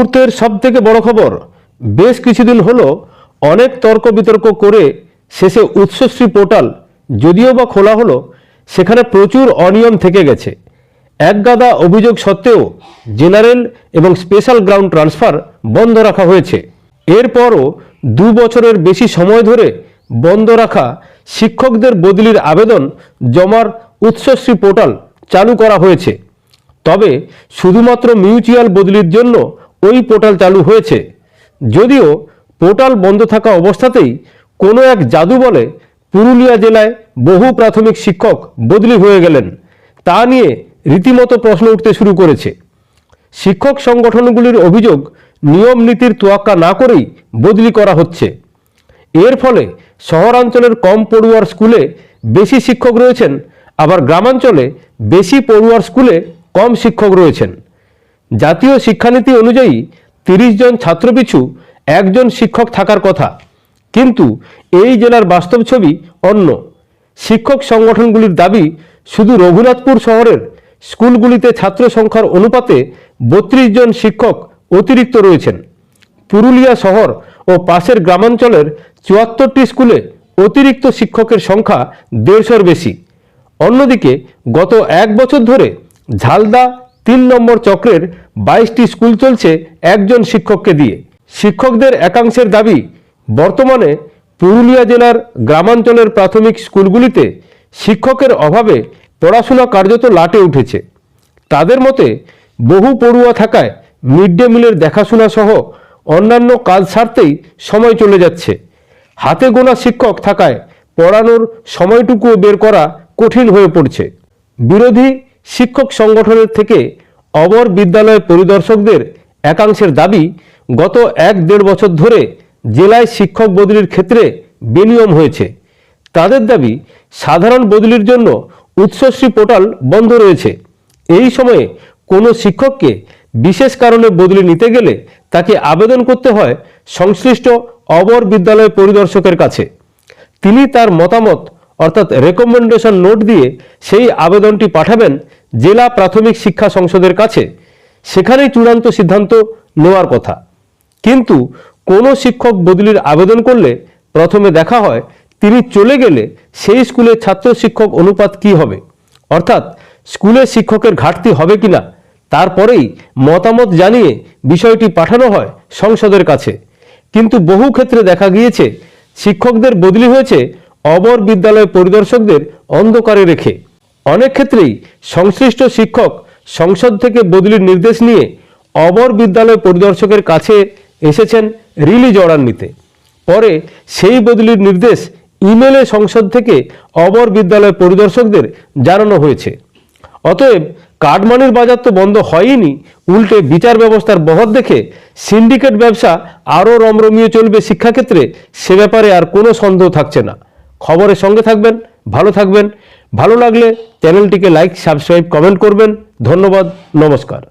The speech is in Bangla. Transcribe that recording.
মুহূর্তের সব থেকে বড় খবর, বেশ কিছুদিন হলো অনেক তর্ক বিতর্ক করে শেষে উৎসশ্রী পোর্টাল, যদিও বা খোলা হলো, সেখানে প্রচুর অনিয়ম থেকে গেছে। একগাদা অভিযোগ সত্ত্বেও জেনারেল এবং স্পেশাল গ্রাউন্ড ট্রান্সফার বন্ধ রাখা হয়েছে। এরপরও দু বছরের বেশি সময় ধরে বন্ধ রাখা শিক্ষকদের বদলির আবেদন জমার উৎসশ্রী পোর্টাল চালু করা হয়েছে। তবে শুধুমাত্র মিউচুয়াল বদলির জন্য ওই পোর্টাল চালু হয়েছে। যদিও পোর্টাল বন্ধ থাকা অবস্থাতেই কোনো এক জাদু বলে পুরুলিয়া জেলায় বহু প্রাথমিক শিক্ষক বদলি হয়ে গেলেন। তা নিয়ে রীতিমতো প্রশ্ন উঠতে শুরু করেছে। শিক্ষক সংগঠনগুলির অভিযোগ নিয়ম নীতির তোয়াক্কা না করেই বদলি করা হচ্ছে। এর ফলে শহরাঞ্চলের কম পড়ুয়ার স্কুলে বেশি শিক্ষক রয়েছেন, আবার গ্রামাঞ্চলে বেশি পড়ুয়ার স্কুলে কম শিক্ষক রয়েছেন। জাতীয় শিক্ষানীতি অনুযায়ী তিরিশ জন ছাত্রপিছু একজন শিক্ষক থাকার কথা। কিন্তু এই জেলার বাস্তব ছবি অন্য। শিক্ষক সংগঠনগুলির দাবি, শুধু রঘুনাথপুর শহরের স্কুলগুলিতে ছাত্র সংখ্যার অনুপাতে বত্রিশ জন শিক্ষক অতিরিক্ত রয়েছেন। পুরুলিয়া শহর ও পাশের গ্রামাঞ্চলের চুয়াত্তরটি স্কুলে অতিরিক্ত শিক্ষকের সংখ্যা দেড়শোর বেশি। অন্যদিকে গত এক বছর ধরে ঝালদা তিন নম্বর চক্রের বাইশটি স্কুল চলছে একজন শিক্ষককে দিয়ে। শিক্ষকদের একাংশের দাবি, বর্তমানে পুরুলিয়া জেলার গ্রামাঞ্চলের প্রাথমিক স্কুলগুলিতে শিক্ষকের অভাবে পড়াশোনা কার্যত লাটে উঠেছে। তাদের মতে, বহু পড়ুয়া থাকায় মিড ডে মিলের দেখাশোনা সহ অন্যান্য কাজ সারতেই সময় চলে যাচ্ছে। হাতে গোনা শিক্ষক থাকায় পড়ানোর সময়টুকুও বের করা কঠিন হয়ে পড়ছে। বিরোধী শিক্ষক সংগঠনের থেকে অবর বিদ্যালয় পরিদর্শকদের একাংশের দাবি, গত এক দেড় বছর ধরে জেলায় শিক্ষক বদলির ক্ষেত্রে বেনিয়ম হয়েছে। তাদের দাবি, সাধারণ বদলির জন্য উৎসশ্রী পোর্টাল বন্ধ রয়েছে। এই সময়ে কোনো শিক্ষককে বিশেষ কারণে বদলি নিতে গেলে তাকে আবেদন করতে হয় সংশ্লিষ্ট অবর বিদ্যালয় পরিদর্শকের কাছে। তিনি তার মতামত অর্থাৎ রেকমেন্ডেশন নোট দিয়ে সেই আবেদনটি পাঠাবেন জেলা প্রাথমিক শিক্ষা সংসদের কাছে। সেখানেই চূড়ান্ত সিদ্ধান্ত নেওয়ার কথা। কিন্তু কোনো শিক্ষক বদলির আবেদন করলে প্রথমে দেখা হয় তিনি চলে গেলে সেই স্কুলের ছাত্র শিক্ষক অনুপাত কি হবে? অর্থাৎ স্কুলে শিক্ষকের ঘাটতি হবে কিনা? তারপরেই মতামত জানিয়ে বিষয়টি পাঠানো হয় সংসদের কাছে। কিন্তু বহু ক্ষেত্রে দেখা গিয়েছে, শিক্ষকদের বদলি হয়েছে অবর বিদ্যালয় পরিদর্শকদের অন্ধকারে রেখে। অনেক ক্ষেত্রেই সংশ্লিষ্ট শিক্ষক সংসদ থেকে বদলির নির্দেশ নিয়ে অবর বিদ্যালয় পরিদর্শকের কাছে এসেছেন রিলিজ অর্ডার নিতে। পরে সেই বদলির নির্দেশ ইমেলে সংসদ থেকে অবর বিদ্যালয় পরিদর্শকদের জানানো হয়েছে। অতএব কাঠমানির বাজার তো বন্ধ হয়নি উল্টে বিচার ব্যবস্থার বহর দেখে সিন্ডিকেট ব্যবসা আরও রমরমিয়ে চলবে শিক্ষাক্ষেত্রে, সে ব্যাপারে আর কোনো সন্দেহ থাকছে না। খবরের সঙ্গে থাকবেন ভালো থাকবেন। ভালো লাগলে চ্যানেলটিকে লাইক সাবস্ক্রাইব কমেন্ট করবেন। ধন্যবাদ নমস্কার।